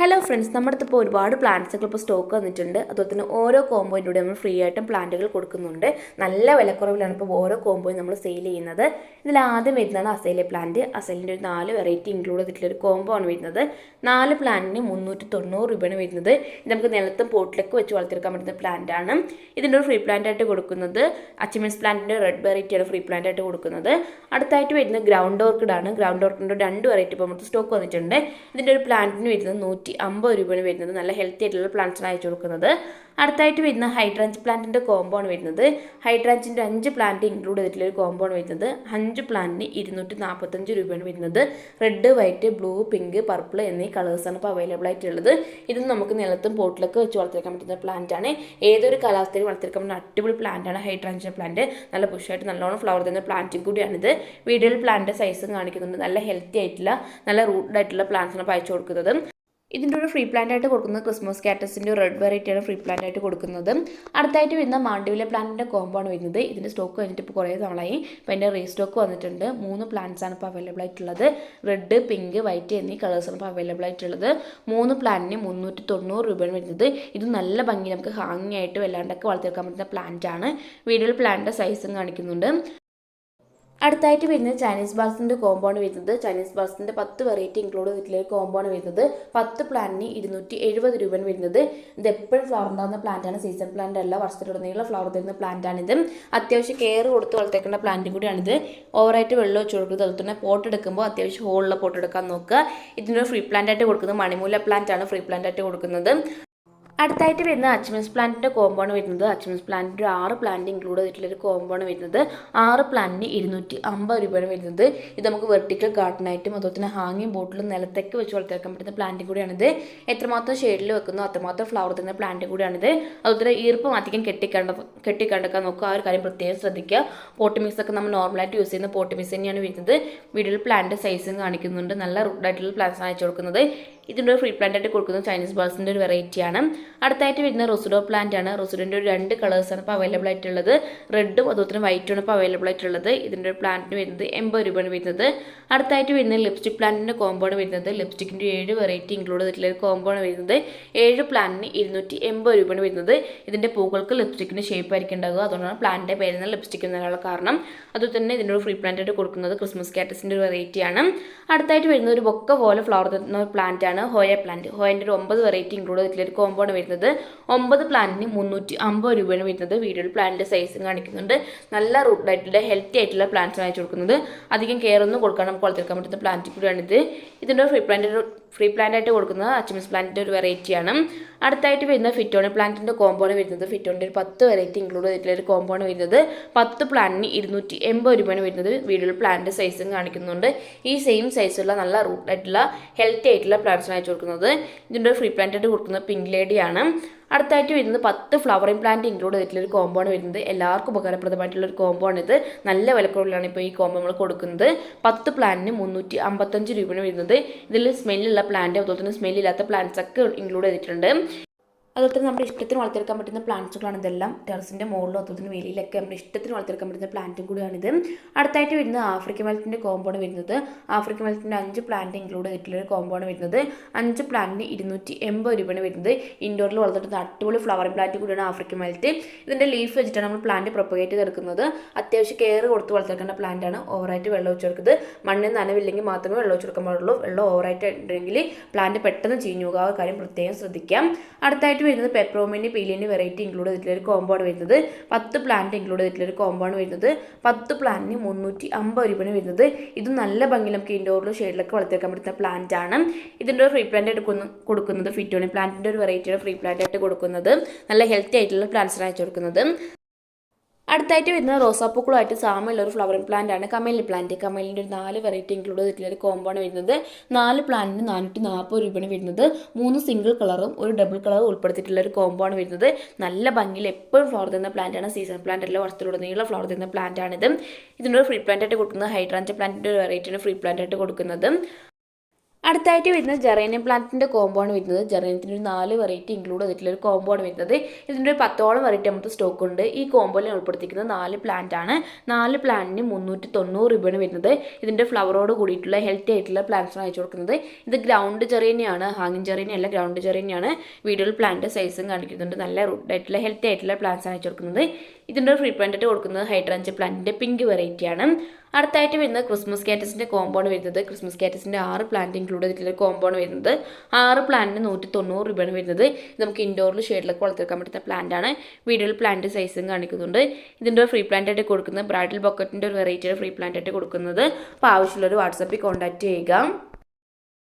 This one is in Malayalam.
ഹലോ ഫ്രണ്ട്സ് നമ്മുടെ അടുത്ത് ഇപ്പോൾ ഒരുപാട് പ്ലാന്റ്സൊക്കെ ഇപ്പോൾ സ്റ്റോക്ക് വന്നിട്ടുണ്ട്. അതുപോലെ തന്നെ ഓരോ കോമ്പോയിന്റെ നമ്മൾ ഫ്രീ ആയിട്ടും പ്ലാന്റുകൾ കൊടുക്കുന്നുണ്ട്. നല്ല വിലക്കുറവിലാണ് ഇപ്പോൾ ഓരോ കോമ്പോയും നമ്മൾ സെയിൽ ചെയ്യുന്നത്. ഇതിൽ ആദ്യം വരുന്നതാണ് അസൈലെ പ്ലാന്റ് അസൈലിന്റെ ഒരു നാല് വെറൈറ്റി ഇൻക്ലൂഡ് ചെയ്തിട്ടുള്ള ഒരു കോമ്പോ ആണ് വരുന്നത്. നാല് പ്ലാന്റിന് മുന്നൂറ്റി തൊണ്ണൂറ് രൂപയാണ് വരുന്നത്. ഇത് നമുക്ക് നിലത്തും പോട്ടിലൊക്കെ വെച്ച് വളർത്തിയെടുക്കാൻ പറ്റുന്ന പ്ലാന്റ് ആണ്. ഇതിന്റെ ഒരു ഫ്രീ പ്ലാന്റ് ആയിട്ട് കൊടുക്കുന്നത് അച്ചിമിൻസ് പ്ലാന്റിന്റെ റെഡ് വെറൈറ്റിയാണ് ഫ്രീ പ്ലാന്റ് ആയിട്ട് കൊടുക്കുന്നത്. അടുത്തായിട്ട് വരുന്നത് ഗ്രൗണ്ട് ഓർക്കിഡാണ് ഗ്രൗണ്ട് ഓർക്കിഡിന്റെ രണ്ട് വെറൈറ്റി ഇപ്പോൾ നമുക്ക് സ്റ്റോക്ക് വന്നിട്ടുണ്ട്. ഇതിന്റെ ഒരു പ്ലാന്റിന് വരുന്നത് നൂറ്റി അമ്പത് രൂപയാണ് വരുന്നത്. നല്ല ഹെൽത്തി ആയിട്ടുള്ള പ്ലാന്റ്സാണ് അയച്ചു കൊടുക്കുന്നത്. അടുത്തായിട്ട് വരുന്ന ഹൈഡ്രാഞ്ച് പ്ലാന്റിന്റെ കോമ്പോ ആണ് വരുന്നത്. ഹൈഡ്രാഞ്ചിന്റെ അഞ്ച് പ്ലാന്റ് ഇൻക്ലൂഡ് ചെയ്തിട്ടുള്ള ഒരു കോമ്പോ ആണ് വരുന്നത്. അഞ്ച് പ്ലാന്റിന് ഇരുന്നൂറ്റി നാൽപ്പത്തഞ്ച് രൂപയാണ് വരുന്നത്. Red white blue pink purple എന്നീ കളേഴ്സാണ് ഇപ്പോൾ അവൈലബിൾ ആയിട്ടുള്ളത്. ഇത് നമുക്ക് നിലത്തും പോട്ടിലൊക്കെ വെച്ച് വളർത്തിയെടുക്കാൻ പറ്റുന്ന പ്ലാന്റ് ആണ്. ഏതൊരു കാലാവസ്ഥയിൽ വളർത്തിയെടുക്കാൻ പറ്റുന്ന അടിപൊളി പ്ലാന്റ് ആണ് ഹൈഡ്രാഞ്ച് പ്ലാന്റ് നല്ല പുഷായിട്ട് നല്ലോണം ഫ്ലവർ തരുന്ന പ്ലാന്റും കൂടിയാണിത്. വീഡിയോയിൽ പ്ലാന്റ് സൈസും കാണിക്കുന്നുണ്ട്. നല്ല ഹെൽത്തി ആയിട്ടുള്ള നല്ല റൂട്ടഡ് ആയിട്ടുള്ള പ്ലാന്റ്സാണ് ആണ് അയച്ചു കൊടുക്കുന്നത്. ഇതിന്റെ ഒരു ഫ്രീ പ്ലാന്റ് ആയിട്ട് കൊടുക്കുന്നത് ക്രിസ്മസ് കാറ്റസിന്റെ റെഡ് വെറൈറ്റിയാണ് ഫ്രീ പ്ലാന്റ് ആയിട്ട് കൊടുക്കുന്നത്. അടുത്തായിട്ട് വരുന്ന മാണ്ടിവിലെ പ്ലാന്റിന്റെ കോമ്പോ ആണ് വരുന്നത്. ഇതിന്റെ സ്റ്റോക്ക് കഴിഞ്ഞിട്ട് ഇപ്പോൾ കുറേ നാളായി ഇപ്പോൾ അതിന്റെ റീസ്റ്റോക്ക് വന്നിട്ടുണ്ട്. മൂന്ന് പ്ലാന്റ്സ് ആണ് ഇപ്പോൾ അവൈലബിൾ ആയിട്ടുള്ളത്. റെഡ് പിങ്ക് വൈറ്റ് എന്നീ കളേഴ്സ് ആണ് ഇപ്പോൾ അവൈലബിൾ ആയിട്ടുള്ളത്. മൂന്ന് പ്ലാന്റിന് മുന്നൂറ്റി തൊണ്ണൂറ് രൂപയാണ് വരുന്നത്. ഇത് നല്ല ഭംഗി നമുക്ക് ഹാങ്ങി ആയിട്ട് വല്ലാണ്ടൊക്കെ വളർത്തിയെടുക്കാൻ പറ്റുന്ന പ്ലാന്റ് ആണ്. വീഡിയോയിൽ പ്ലാന്റിന്റെ സൈസും കാണിക്കുന്നുണ്ട്. അടുത്തായിട്ട് വരുന്നത് ചൈനീസ് ബാൾസിന്റെ കോമ്പൗണ്ട് വരുന്നത്. ചൈനീസ് ബാൾസിന്റെ പത്ത് വെറൈറ്റി ഇൻക്ലൂഡ് ചെയ്തിട്ടുള്ള കോമ്പൗണ്ട് വരുന്നത്. പത്ത് പ്ലാന്റിന് ഇരുന്നൂറ്റി എഴുപത് രൂപയാണ് വരുന്നത്. ഇത് എപ്പോഴും ഫ്ലവർ ഉണ്ടാകുന്ന പ്ലാന്റാണ് സീസൺ പ്ലാന്റ് അല്ല. വർഷത്തിലുടനീളം ഫ്ലവർ തരുന്ന പ്ലാന്റാണിത് അത്യാവശ്യം കെയർ കൊടുത്ത് വളർത്തേക്കേണ്ട പ്ലാന്റും കൂടിയാണിത്. ഓവറായിട്ട് വെള്ളം ഒഴിച്ച് കൊടുക്കുന്നത് അതുപോലെ തന്നെ പോട്ട് എടുക്കുമ്പോൾ അത്യാവശ്യം ഹോളിലെ പോട്ട് എടുക്കാൻ നോക്കുക. ഇതിനൊരു ഫ്രീ പ്ലാന്റ് ആയിട്ട് കൊടുക്കുന്നത് മണിമൂല പ്ലാന്റ് ആണ്. ഫ്രീ പ്ലാന്റ് ആയിട്ട് കൊടുക്കുന്നത്. അടുത്തായിട്ട് വരുന്ന അച്മൻസ് പ്ലാന്റിന്റെ കോമ്പൗണ്ട് വരുന്നത്. അച്മൻസ് പ്ലാന്റിന്റെ ആറ് പ്ലാന്റ് ഇൻക്ലൂഡ് ചെയ്തിട്ടുള്ളൊരു ഒരു കോമ്പാണ് വരുന്നത്. ആറ് പ്ലാന്റിന് ഇരുന്നൂറ്റി അമ്പത് രൂപയാണ് വരുന്നത്. ഇത് നമുക്ക് വെർട്ടിക്കൽ ഗാർഡനായിട്ടും അതുപോലെ തന്നെ ഹാങ്ങിങ് ബോട്ടിലും നിലത്തേക്ക് വെച്ച് വളർത്തിയെടുക്കാൻ പറ്റുന്ന പ്ലാന്റ് കൂടിയാണിത്. എത്രമാത്രം ഷെയ്ഡിൽ വെക്കുന്നു അത്രമാത്രം ഫ്ലവർ തരുന്ന പ്ലാന്റ് കൂടിയാണിത്. അതുപോലെ തന്നെ ഈർപ്പം അധികം കെട്ടിക്കണ്ട കെട്ടിക്കണ്ടക്കാൻ നോക്കുക. ആ ഒരു കാര്യം പ്രത്യേകം ശ്രദ്ധിക്കുക. പോട്ട് മിക്സ് ഒക്കെ നമ്മൾ നോർമലായിട്ട് യൂസ് ചെയ്യുന്ന പോട്ട് മിക്സ് തന്നെയാണ് വരുന്നത്. വീഡിയോയിൽ പ്ലാന്റ് സൈസും കാണിക്കുന്നുണ്ട്. നല്ല റൂട്ടായിട്ടുള്ള പ്ലാന്റ്സ് അയച്ചു കൊടുക്കുന്നത്. ഇതിന്റെ ഫ്രീ പ്ലാന്റ് ആയിട്ട് കൊടുക്കുന്നത് ചൈനീസ് ബാൾസിന്റെ ഒരു വെറൈറ്റിയാണ് അടുത്തായിട്ട് വരുന്ന റൊസുഡോ പ്ലാന്റ് ആണ്. റൊസുഡോന്റെ ഒരു രണ്ട് കളേഴ്സാണ് ഇപ്പോൾ അവൈലബിൾ ആയിട്ടുള്ളത്. റെഡും അതുപോലെ തന്നെ വൈറ്റുമാണ് ഇപ്പോൾ അവൈലബിൾ ആയിട്ടുള്ളത്. ഇതിന്റെ ഒരു പ്ലാന്റിന് വരുന്നത് എൺപത് രൂപയാണ് വരുന്നത്. അടുത്തായിട്ട് വരുന്ന ലിപ്സ്റ്റിക് പ്ലാന്റിന്റെ കോമ്പോണ് വരുന്നത്. ലിപ്സ്റ്റിക്കിന്റെ ഏഴ് വെറൈറ്റി ഇൻക്ലൂഡ് ചെയ്തിട്ടുള്ള ഒരു കോമ്പോണ് വരുന്നത്. ഏഴ് പ്ലാന്റിന് ഇരുന്നൂറ്റി എൺപത് രൂപയാണ് വരുന്നത്. ഇതിന്റെ പൂക്കൾക്ക് ലിപ്സ്റ്റിക്കിന്റെ ഷേപ്പ് ആയിരിക്കും ഉണ്ടാകുക അതുകൊണ്ടാണ് പ്ലാന്റിന്റെ പേരുന്ന ലിപ്സ്റ്റിക് എന്നുള്ള കാരണം. അതുപോലെ തന്നെ ഒരു ഫ്രീ പ്ലാന്റ് ആയിട്ട് കൊടുക്കുന്നത് ക്രിസ്മസ് കാറ്റസിന്റെ ഒരു വെറൈറ്റിയാണ് അടുത്തായിട്ട് വരുന്ന ഒരു ബൊക്ക പോലെ ഫ്ലവർ തരുന്ന ഒരു പ്ലാന്റ് ആണ്. ഹോയ പ്ലാന്റ് ഹോയന്റെ ഒരു ഒമ്പത് വെറൈറ്റി ഇൻക്ലൂഡ് ചെയ്തിട്ടുള്ള ഒരു കോമ്പോണ് വരുന്നത്. ഒമ്പത് പ്ലാന്റിന് മുന്നൂറ്റി അമ്പത് രൂപയാണ് വരുന്നത്. വീഡിയോയിൽ പ്ലാന്റിന്റെ സൈസ് കാണിക്കുന്നുണ്ട്. നല്ല റൂട്ട് റൂട്ടായിട്ടുള്ള ഹെൽത്തി ആയിട്ടുള്ള പ്ലാന്റ്സ് അയച്ചു കൊടുക്കുന്നത്. അധികം കെയർ ഒന്നും കൊടുക്കാൻ നമുക്ക് വളർത്തിയെടുക്കാൻ പറ്റുന്ന പ്ലാന്റ് കൂടിയാണിത്. ഇതിന്റെ ഫ്രീ പ്ലാന്റ് ഫ്രീ പ്ലാന്റ് ആയിട്ട് കൊടുക്കുന്നത് അച്ചമിസ് പ്ലാന്റിന്റെ ഒരു വെറൈറ്റിയാണ് അടുത്തായിട്ട് വരുന്നത് ഫിറ്റോണി പ്ലാന്റിന്റെ കോമ്പൗണ്ട് വരുന്നത്. ഫിറ്റോണിന്റെ ഒരു പത്ത് വെറൈറ്റി ഇൻക്ലൂഡ് ചെയ്തിട്ടുള്ള ഒരു കോമ്പൗണ്ട് വരുന്നത്. പത്ത് പ്ലാന്റിന് ഇരുന്നൂറ്റി എൺപത് രൂപയാണ് വരുന്നത്. വീഡിയോയിൽ പ്ലാന്റ് സൈസും കാണിക്കുന്നുണ്ട്. ഈ സെയിം സൈസുള്ള നല്ല റൂട്ട് റൂട്ടായിട്ടുള്ള ഹെൽത്തി ആയിട്ടുള്ള പ്ലാന്റ്സാണ് അയച്ചു കൊടുക്കുന്നത്. ഇതിന്റെ ഫ്രീ പ്ലാന്റ് ആയിട്ട് കൊടുക്കുന്നത് പിങ്ക് ലേഡിയാണ് അടുത്തായിട്ട് വരുന്നത് പത്ത് ഫ്ലവറിംഗ് പ്ലാന്റ് ഇൻക്ലൂഡ് ചെയ്തിട്ടുള്ള ഒരു കോമ്പോണ് വരുന്നത്. എല്ലാവർക്കും ഉപകാരപ്രദമായിട്ടുള്ള ഒരു കോമ്പോ ഇത് നല്ല വിലക്കുറവിലാണ് ഇപ്പോൾ ഈ കോമ്പോ നമ്മൾ കൊടുക്കുന്നത്. പത്ത് പ്ലാന്റിന് മുന്നൂറ്റി അമ്പത്തഞ്ച് രൂപയാണ് വരുന്നത്. ഇതിൽ സ്മെല്ലുള്ള പ്ലാന്റ് അതുപോലെ തന്നെ സ്മെല്ലില്ലാത്ത പ്ലാന്റ്സ് ഒക്കെ ഇൻക്ലൂഡ് ചെയ്തിട്ടുണ്ട്. അതുപോലെ നമ്മുടെ ഇഷ്ടത്തിന് വളർത്തിയെടുക്കാൻ പറ്റുന്ന പ്ലാന്റ്സുകളാണ് ഇതെല്ലാം. ടെറസിന്റെ മുകളിലോ അതുപോലെ തന്നെ വെളിയിലൊക്കെ നമ്മുടെ ഇഷ്ടത്തിന് വളർത്തിയെടുക്കാൻ പറ്റുന്ന പ്ലാന്റും കൂടിയാണിത്. അടുത്തായിട്ട് വരുന്നത് ആഫ്രിക്കൻ വെൽറ്റിന്റെ കോമ്പോണ് വരുന്നത്. ആഫ്രിക്കൻ വെൽറ്റിന്റെ അഞ്ച് പ്ലാന്റ് ഇൻക്ലൂഡ് ചെയ്തിട്ടുള്ള ഒരു കോമ്പോണ് വരുന്നത്. അഞ്ച് പ്ലാന്റിന് ഇരുന്നൂറ്റി എൺപത് രൂപയാണ് വരുന്നത്. ഇൻഡോറിൽ വളർത്തിട്ട് അടിപൊളി ഫ്ലവറിംഗ് പ്ലാന്റ് കൂടിയാണ് ആഫ്രിക്കൻ വെൽറ്റ് ഇതിന്റെ ലീഫ് വെച്ചിട്ടാണ് നമ്മൾ പ്ലാന്റ് പ്രൊപ്പഗേറ്റ് ചെയ്തെടുക്കുന്നത്. അത്യാവശ്യം കെയർ കൊടുത്ത് വളർത്തിയെടുക്കേണ്ട പ്ലാന്റാണ് ഓവറായിട്ട് വെള്ളം ഒഴിച്ചു കൊടുക്കുന്നത് മണ്ണിൽ നനവില്ലെങ്കിൽ മാത്രമേ വെള്ളം ഒഴിച്ചു കൊടുക്കാൻ പാടുള്ളൂ. വെള്ളം ഓവറായിട്ട് ഉണ്ടെങ്കിൽ പ്ലാന്റ് പെട്ടെന്ന് ചീഞ്ഞു കാര്യം പ്രത്യേകം ശ്രദ്ധിക്കാം. അടുത്തായിട്ട് വരുന്നത് പെപ്രോമിനി പീലിന്റെ വെറൈറ്റി ഇൻക്ലൂഡ് ചെയ്തിട്ടുള്ള ഒരു കോമ്പൗണ്ട് വരുന്നത്. പത്ത് പ്ലാന്റ് ഇൻക്ലൂഡ് ചെയ്തിട്ടുള്ള ഒരു കോമ്പൗണ്ട് വരുന്നത്. പത്ത് പ്ലാന്റിന് മുന്നൂറ്റി അമ്പത് രൂപയാണ് വരുന്നത്. ഇത് നല്ല ഭംഗി നമുക്ക് ഇൻഡോറിലും ഷെയ്ഡിലൊക്കെ വളർത്തിയെടുക്കാൻ പറ്റുന്ന പ്ലാന്റ് ആണ്. ഇതിന്റെ ഫ്രീ പ്ലാന്റ് എടുക്കുന്ന കൊടുക്കുന്നത് ഫിറ്റോണി പ്ലാന്റിന്റെ ഒരു വെറൈറ്റിയുടെ ഫ്രീ പ്ലാന്റ് ആയിട്ട് കൊടുക്കുന്നത്. നല്ല ഹെൽത്തി ആയിട്ടുള്ള പ്ലാന്റ്സിന് അയച്ചു കൊടുക്കുന്നത്. അടുത്തായിട്ട് വരുന്ന റോസാപ്പൂക്കളുമായിട്ട് സാമ്യമുള്ള ഒരു ഫ്ലവറിംഗ് പ്ലാന്റ് ആണ്. കമലി പ്ലാന്റ് കമലിന്റെ ഒരു നാല് വെറൈറ്റി ഇൻക്ലൂഡ് ചെയ്തിട്ടുള്ള ഒരു കോമ്പാണ് വരുന്നത്. നാല് പ്ലാന്റിന് നാനൂറ്റി നാൽപ്പത് രൂപയാണ് വരുന്നത്. മൂന്ന് സിംഗിൾ കളറും ഒരു ഡബിൾ കളറും ഉൾപ്പെടുത്തിയിട്ടുള്ള ഒരു കോമ്പാണ് വരുന്നത്. നല്ല ഭംഗിയിൽ എപ്പോഴും ഫ്ലവർ തരുന്ന പ്ലാന്റ് ആണ്. സീസൺ പ്ലാന്റ് അല്ല വർഷത്തിലുടനീളം ഫ്ലവർ തരുന്ന പ്ലാന്റ് ആണിത്. ഇതിന്റെ ഒരു ഫ്രീ പ്ലാന്റ് ആയിട്ട് കൊടുക്കുന്നത്. ഹൈഡ്രാഞ്ച പ്ലാന്റിന്റെ ഒരു വെറൈറ്റിയാണ് ഫ്രീ പ്ലാന്റ് ആയിട്ട് കൊടുക്കുന്നത്. അടുത്തായിട്ട് വരുന്നത് ജെറേനിയം പ്ലാന്റിന്റെ കോമ്പോ ആണ് വരുന്നത്. ജെറേനിയത്തിന്റെ ഒരു നാല് വെറൈറ്റി ഇൻക്ലൂഡ് ചെയ്തിട്ടുള്ള ഒരു കോമ്പോ ആണ് വരുന്നത്. ഇതിന്റെ ഒരു പത്തോളം വെറൈറ്റി നമുക്ക് സ്റ്റോക്ക് ഉണ്ട്. ഈ കോമ്പോയിൽ ഉൾപ്പെടുത്തിയിരിക്കുന്നത് നാല് പ്ലാന്റ് ആണ്. നാല് പ്ലാന്റിന് മുന്നൂറ്റി തൊണ്ണൂറ് രൂപയാണ് വരുന്നത്. ഇതിന്റെ ഫ്ലവറോട് കൂടിയിട്ടുള്ള ഹെൽത്തി ആയിട്ടുള്ള പ്ലാന്റ്സാണ് അയച്ചു കൊടുക്കുന്നത്. ഇത് ഗ്രൗണ്ട് ചെറിയനെയാണ് ഹാങ്ങിങ് ചെറിയനെയല്ല ഗ്രൗണ്ട് ചെറിയനെയാണ് വീഡിയോയിൽ പ്ലാന്റ് സൈസും കാണിക്കുന്നുണ്ട്. നല്ല റൂട്ട് ആയിട്ടുള്ള ഹെൽത്തി ആയിട്ടുള്ള പ്ലാന്റ്സ് ആണ് അയച്ചു കൊടുക്കുന്നത്. ഇതിന്റെ ഒരു ഫ്രീ പ്ലാന്റ് കൊടുക്കുന്നത് ഹൈഡ്രാഞ്ച് പ്ലാന്റിന്റെ പിങ്ക് വെറൈറ്റിയാണ് അടുത്തായിട്ട് വരുന്നത് ക്രിസ്മസ് കാറ്റസിന്റെ കോമ്പൗണ്ട് വരുന്നത്. ക്രിസ്മസ് കാറ്റസിന്റെ ആറ് പ്ലാന്റ് ഇൻക്ലൂഡ് ചെയ്തിട്ടുള്ള കോമ്പൗണ്ട് വരുന്നത്. ആറ് പ്ലാന്റിന് നൂറ്റി തൊണ്ണൂറ് രൂപയാണ് വരുന്നത്. ഇത് നമുക്ക് ഇൻഡോറിൽ ഷെയ്ഡിലൊക്കെ വളർത്തിയെടുക്കാൻ പറ്റുന്ന പ്ലാന്റ് ആണ്. വീഡിയോയിൽ പ്ലാന്റ് സൈസും കാണിക്കുന്നുണ്ട്. ഇതിന്റെ ഫ്രീ പ്ലാന്റ് ആയിട്ട് കൊടുക്കുന്നത് ബ്രൈഡൽ ബക്കറ്റിന്റെ ഒരു വെറൈറ്റിയുടെ ഫ്രീ പ്ലാന്റ് ആയിട്ട് കൊടുക്കുന്നത്. അപ്പോൾ ആവശ്യമുള്ളവർ വാട്സാപ്പിൽ കോൺടാക്റ്റ് ചെയ്യുക.